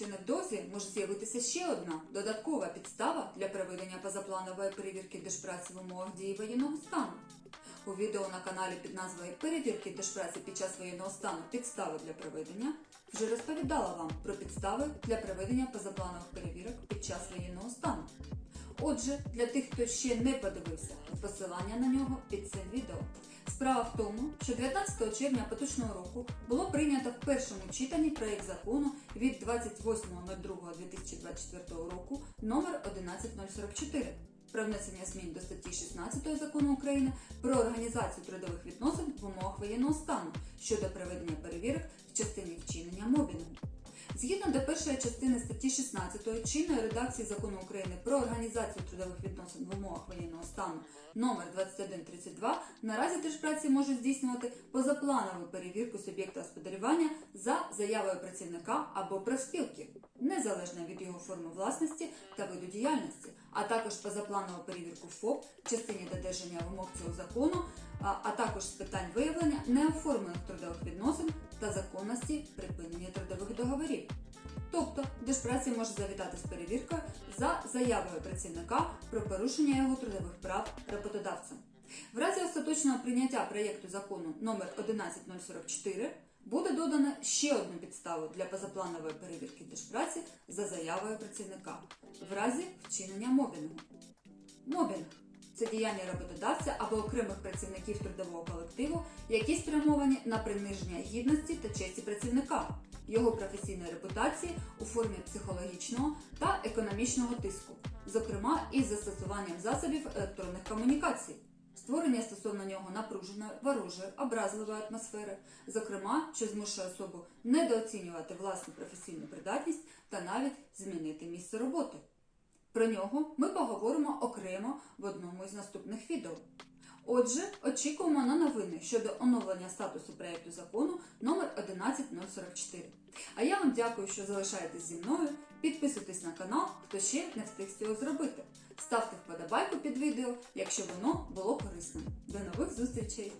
невдовзі може з'явитися ще одна додаткова підстава для проведення позапланової перевірки держпраці в умовах дії воєнного стану. У відео на каналі під назвою Перевірки держпраці під час воєнного стану підстави для проведення вже розповідала вам про підстави для проведення позапланових перевірок під час воєнного стану. Отже, для тих, хто ще не подивився, посилання на нього під цим відео. Справа в тому, що 19 червня поточного року було прийнято в першому читанні проєкт закону від 28.02.2024 року номер 11044 про внесення змін до статті 16 закону України про організацію трудових відносин в умовах воєнного стану щодо проведення перевірок в частині першої частини статті 16 чинної редакції закону України про організацію трудових відносин в умовах воєнного стану номер 2132 наразі держпраці можуть здійснювати позапланову перевірку суб'єкта господарювання за заявою працівника або профспілки, незалежно від його форми власності та виду діяльності, а також позапланову перевірку ФОП в частині додержання вимог цього закону, а, також з питань виявлення неоформлених трудових відносин та законності припинення трудових. Тобто держпраці може завітати з перевіркою за заявою працівника про порушення його трудових прав роботодавцем. В разі остаточного прийняття проєкту закону номер 11044 буде додано ще одну підставу для позапланової перевірки держпраці за заявою працівника в разі вчинення мобінгу. Мобінг це діяння роботодавця або окремих працівників трудового колективу, які спрямовані на приниження гідності та честі працівника, його професійної репутації у формі психологічного та економічного тиску, зокрема із застосуванням засобів електронних комунікацій. Створення стосовно нього напруженої, ворожої, образливої атмосфери, зокрема, що змушує особу недооцінювати власну професійну придатність та навіть змінити місце роботи. Про нього ми поговоримо окремо в одному із наступних відео. Отже, очікуємо на новини щодо оновлення статусу проєкту закону номер 11044. А я вам дякую, що залишаєтесь зі мною. Підписуйтесь на канал, хто ще не встиг цього зробити. Ставте вподобайку під відео, якщо воно було корисним. До нових зустрічей!